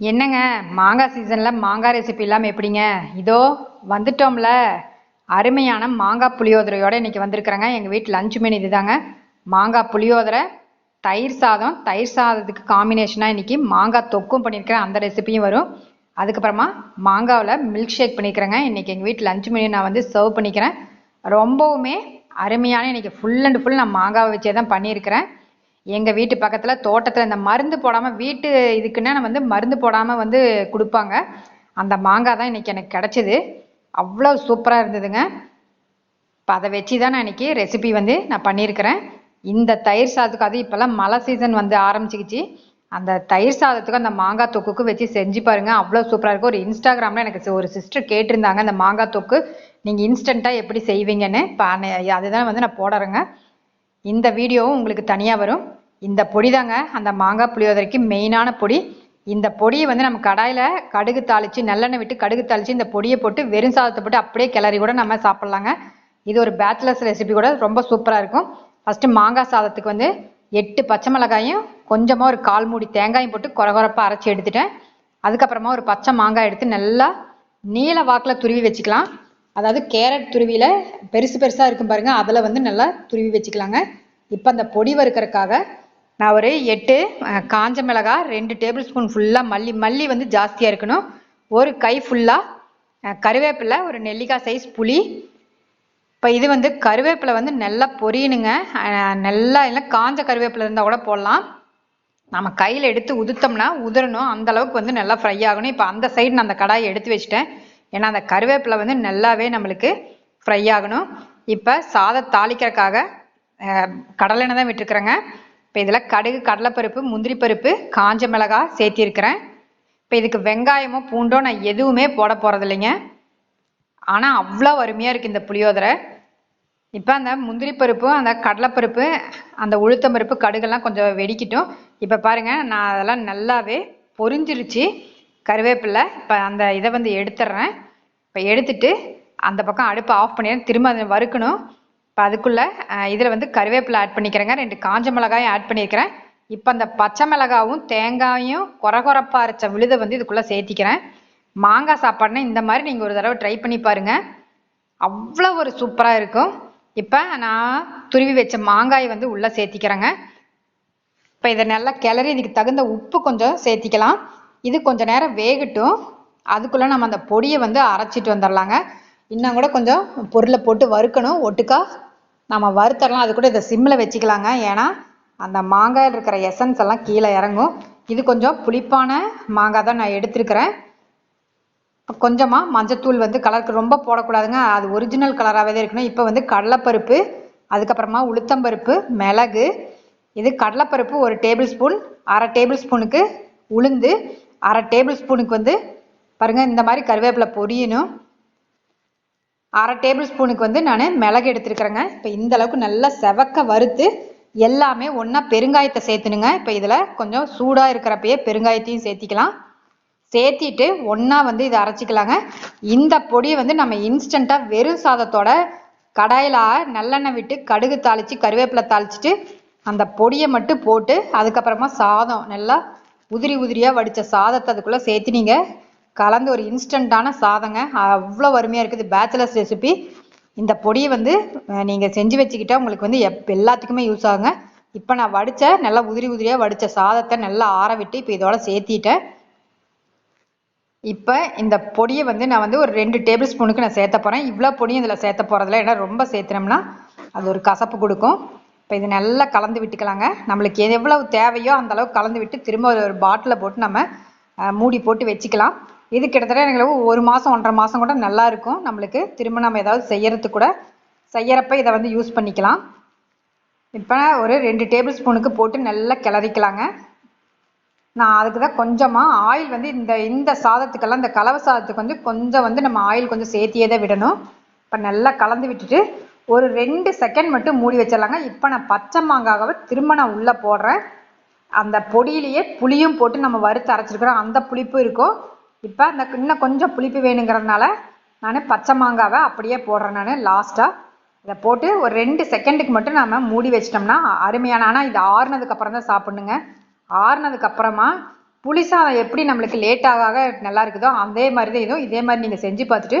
என்னங்க மாங்காய் சீசனில் மாங்காய் ரெசிபி இல்லாமல் எப்படிங்க? இதோ வந்துட்டோம்ல. அருமையான மாங்காய் புளியோதரையோட இன்னைக்கு வந்திருக்கிறேங்க. எங்கள் வீட்டு லஞ்ச் மெனு இதுதாங்க. மாங்காய் புளியோதரை தயிர் சாதம் தயிர் சாதத்துக்கு காம்பினேஷனாக இன்னைக்கு மாங்காய் தொக்கும் பண்ணியிருக்கிறேன். அந்த ரெசிபியும் வரும். அதுக்கப்புறமா மாங்காவில் மில்க் ஷேக் பண்ணிக்கிறேங்க இன்னைக்கு எங்கள் வீட்டு லஞ்ச் மெனு நான் வந்து சர்வ் பண்ணிக்கிறேன். ரொம்பவுமே அருமையான இன்னைக்கு ஃபுல் அண்ட் ஃபுல் நான் மாங்காவை வச்சே தான் பண்ணியிருக்கிறேன். எங்கள் வீட்டு பக்கத்தில் தோட்டத்தில் இந்த மருந்து போடாமல் வீட்டு இதுக்குன்னா வந்து மருந்து போடாமல் வந்து கொடுப்பாங்க. அந்த மாங்காய் தான் இன்னைக்கு எனக்கு கிடச்சிது. அவ்வளோ சூப்பராக இருந்ததுங்க. இப்போ அதை வச்சு தான் நான் இன்னைக்கு ரெசிபி வந்து நான் பண்ணியிருக்கிறேன். இந்த தயிர் சாதத்துக்கு அது இப்போல்லாம் மழை சீசன் வந்து ஆரம்பிச்சிக்கிச்சு. அந்த தயிர் சாதத்துக்கு அந்த மாங்காய் தொக்குக்கு வச்சு செஞ்சு பாருங்க. அவ்வளோ சூப்பராக இருக்கும். ஒரு இன்ஸ்டாகிராமில் எனக்கு ஒரு சிஸ்டர் கேட்டிருந்தாங்க அந்த மாங்காய் தொக்கு. நீங்கள் இன்ஸ்டண்ட்டாக எப்படி செய்வீங்கன்னு. இப்போ அதுதான் வந்து நான் போடுறேங்க. இந்த வீடியோவும் உங்களுக்கு தனியாக வரும். இந்த பொடி தாங்க அந்த மாங்காய் புளியோதரைக்கு மெயினான பொடி. இந்த பொடியை வந்து நம்ம கடாயில் கடுகு தாளித்து நல்லெண்ணெய் விட்டு கடுகு தாளித்து இந்த பொடியை போட்டு வெறும் சாதத்தை போட்டு அப்படியே கிளறி கூட நம்ம சாப்பிட்லாங்க. இது ஒரு பேச்சுலர்ஸ் ரெசிபி கூட ரொம்ப சூப்பராக இருக்கும். ஃபஸ்ட்டு மாங்காய் சாதத்துக்கு வந்து எட்டு பச்சை மிளகாயும் கொஞ்சமாக ஒரு கால் மூடி தேங்காயும் போட்டு குறகுறப்பாக அரைச்சி எடுத்துட்டேன். அதுக்கப்புறமா ஒரு பச்சை மாங்காய் எடுத்து நல்லா நீல வாக்கில் துருவி வச்சுக்கலாம். அதாவது கேரட் துருவியில் பெருசு பெருசாக இருக்கும் பாருங்கள் அதில் வந்து நல்லா துருவி வச்சுக்கலாங்க. இப்போ அந்த பொடி வறுக்கிறதுக்காக நான் ஒரு எட்டு காஞ்ச மிளகாய் ரெண்டு டேபிள் ஸ்பூன் ஃபுல்லாக மல்லி மல்லி வந்து ஜாஸ்தியாக இருக்கணும். ஒரு கை ஃபுல்லாக கருவேப்பிலை ஒரு நெல்லிக்காய் சைஸ் புளி. இப்போ இது வந்து கருவேப்பிலை வந்து நல்லா பொரியணுங்க. நல்லா இல்லை காஞ்ச கருவேப்பிலை இருந்தால் கூட போடலாம். நம்ம கையில் எடுத்து உதுத்தோம்னா உதிரணும் அந்த அளவுக்கு வந்து நல்லா ஃப்ரை ஆகணும். இப்போ அந்த சைடு நான் அந்த கடாயை எடுத்து வச்சிட்டேன். ஏன்னா அந்த கருவேப்பிலை வந்து நல்லாவே நம்மளுக்கு ஃப்ரை ஆகணும். இப்போ சாதம் தாளிக்கிறதுக்காக கடலெண்ணெய் தான் விட்டுருக்குறேங்க. இப்போ இதில் கடுகு கடலைப்பருப்பு முந்திரி பருப்பு காஞ்ச மிளகாய் சேர்த்திருக்கிறேன். இப்போ இதுக்கு வெங்காயமோ பூண்டோ நான் எதுவுமே போட போகிறது இல்லைங்க ஆனால் அவ்வளோ அருமையாக இருக்குது இந்த புளியோதரை. இப்போ அந்த முந்திரி பருப்பு அந்த கடலைப்பருப்பு அந்த உளுத்தம் பருப்பு கடுகெல்லாம் கொஞ்சம் வெடிக்கட்டும். இப்போ பாருங்க நான் அதெல்லாம் நல்லாவே பொரிஞ்சிருச்சு. கருவேப்பிலை இப்போ அந்த இதை வந்து எடுத்துடுறேன். இப்போ எடுத்துட்டு அந்த பக்கம் அடுப்பை ஆஃப் பண்ணிடுறேன். திரும்ப அதை வறுக்கணும். இப்போ அதுக்குள்ளே இதில் வந்து கருவேப்பிலை ஆட் பண்ணிக்கிறேங்க. ரெண்டு காஞ்ச மிளகாயும் ஆட் பண்ணியிருக்கிறேன் இப்போ அந்த பச்சை மிளகாவும் தேங்காயும் குறகுறப்பாக அரைச்ச விழுதை வந்து இதுக்குள்ளே சேர்த்திக்கிறேன். மாங்காய் சாப்பாடுனா இந்த மாதிரி நீங்கள் ஒரு தடவை ட்ரை பண்ணி பாருங்கள் அவ்வளோ ஒரு சூப்பராக இருக்கும். இப்போ நான் துருவி வச்ச மாங்காயை வந்து உள்ளே சேர்த்திக்கிறேங்க. இப்போ இதை நல்லா கிளறி இதுக்கு தகுந்த உப்பு கொஞ்சம் சேர்த்திக்கலாம். இது கொஞ்சம் நேரம் வேகட்டும். அதுக்குள்ளே நம்ம அந்த பொடியை வந்து அரைச்சிட்டு வந்துடலாங்க இன்னும் கூட கொஞ்சம் பொருளை போட்டு வறுக்கணும். ஒட்டுக்கா நம்ம வறுத்தரலாம். அது கூட இதை சிம்மில் வச்சுக்கலாங்க. ஏன்னா அந்த மாங்காயில் இருக்கிற எசன்ஸ் எல்லாம் கீழே இறங்கும். இது கொஞ்சம் புளிப்பான மாங்காய் தான் நான் எடுத்திருக்கிறேன். கொஞ்சமாக மஞ்சத்தூள் வந்து கலருக்கு ரொம்ப போடக்கூடாதுங்க. அது ஒரிஜினல் கலராகவே தான் இருக்கணும். இப்போ வந்து கடலைப்பருப்பு அதுக்கப்புறமா உளுத்தம்பருப்பு மிளகு. இது கடலைப்பருப்பு ஒரு டேபிள் ஸ்பூன் அரை டேபிள் ஸ்பூனுக்கு உளுந்து அரை டேபிள் ஸ்பூனுக்கு வந்து பாருங்கள் இந்த மாதிரி கருவேப்பிலை பொரியணும். அரை டேபிள் ஸ்பூனுக்கு வந்து நான் மிளகு எடுத்துருக்குறேங்க. இப்போ இந்த அளவுக்கு நல்லா செவக்க வறுத்து எல்லாமே ஒன்றா பெருங்காயத்தை சேர்த்துனுங்க. இப்போ இதில் கொஞ்சம் சூடாக இருக்கிறப்பயே பெருங்காயத்தையும் சேர்த்திக்கலாம். சேர்த்திட்டு ஒன்றா வந்து இதை அரைச்சிக்கலாங்க. இந்த பொடியை வந்து நம்ம இன்ஸ்டண்ட்டாக வெறும் சாதத்தோட கடாயில் நல்லெண்ணெய் விட்டு கடுகு தாளித்து கருவேப்பிலை தாளிச்சிட்டு அந்த பொடியை மட்டும் போட்டு அதுக்கப்புறமா சாதம் நல்லா உதிரி உதிரியாக வடித்த சாதத்தை அதுக்குள்ளே சேர்த்து நீங்கள் கலந்து ஒரு இன்ஸ்டண்ட்டான சாதங்க. அவ்வளோ அருமையாக இருக்குது. பேச்சுலர்ஸ் ரெசிபி இந்த பொடியை வந்து நீங்கள் செஞ்சு வச்சுக்கிட்டா உங்களுக்கு வந்து எப் எல்லாத்துக்குமே யூஸ் ஆகுங்க. இப்போ நான் வடித்த நல்லா உதிரி உதிரியாக வடித்த சாதத்தை நல்லா ஆற விட்டு இப்போ இதோட சேர்த்திட்டேன். இப்போ இந்த பொடியை வந்து நான் வந்து ஒரு ரெண்டு டேபிள் ஸ்பூனுக்கு நான் சேர்த்த போகிறேன் இவ்வளோ பொடியும் இதில் சேர்த்த போகிறதில்ல ஏன்னா ரொம்ப சேர்த்துனோம்னா அது ஒரு கசப்பு கொடுக்கும். இப்போ இது நல்லா கலந்து விட்டுக்கலாங்க. நம்மளுக்கு எவ்வளவு தேவையோ அந்த அளவுக்கு கலந்து விட்டு திரும்ப ஒரு பாட்டிலில் போட்டு நம்ம மூடி போட்டு வச்சுக்கலாம். இது கிட்டத்தட்ட எங்களுக்கு ஒரு மாதம் ஒன்றரை மாதம் கூட நல்லா இருக்கும். நம்மளுக்கு திரும்ப நம்ம ஏதாவது செய்யறதுக்கு கூட. செய்யறப்ப இதை வந்து யூஸ் பண்ணிக்கலாம். இப்போ ஒரு ரெண்டு டேபிள் ஸ்பூனுக்கு போட்டு நல்லா கிளறிக்கலாங்க. நான் அதுக்கு தான் கொஞ்சமாக ஆயில் வந்து இந்த இந்த சாதத்துக்கெல்லாம் இந்த கலவை சாதத்துக்கு வந்து கொஞ்சம் வந்து நம்ம ஆயில் கொஞ்சம் சேர்த்தியே தான் விடணும். இப்போ நல்லா கலந்து விட்டுட்டு ஒரு ரெண்டு செகண்ட் மட்டும் மூடி வச்சிடலாங்க. இப்போ நான் பச்சை மாங்காவை திரும்ப நான் உள்ளே போடுறேன். அந்த பொடியிலேயே புளியும் போட்டு நம்ம வறுத்து அரைச்சிருக்கிறோம். அந்த புளிப்பும் இருக்கும். இப்போ அந்த இன்னும் கொஞ்சம் புளிப்பு வேணுங்கிறதுனால நான் பச்சை மாங்காவை அப்படியே போடுறேன் நான் லாஸ்ட்டாக இதை போட்டு ஒரு ரெண்டு செகண்டுக்கு மட்டும் நம்ம மூடி வச்சிட்டோம்னா அருமையான ஆனால் இது ஆறுனதுக்கப்புறம் தான் சாப்பிட்ணுங்க. ஆறுனதுக்கப்புறமா புளிசாதம் எப்படி நம்மளுக்கு லேட் நல்லா இருக்குதோ அதே மாதிரி தான் இதுவும் இதே மாதிரி நீங்கள் செஞ்சு பார்த்துட்டு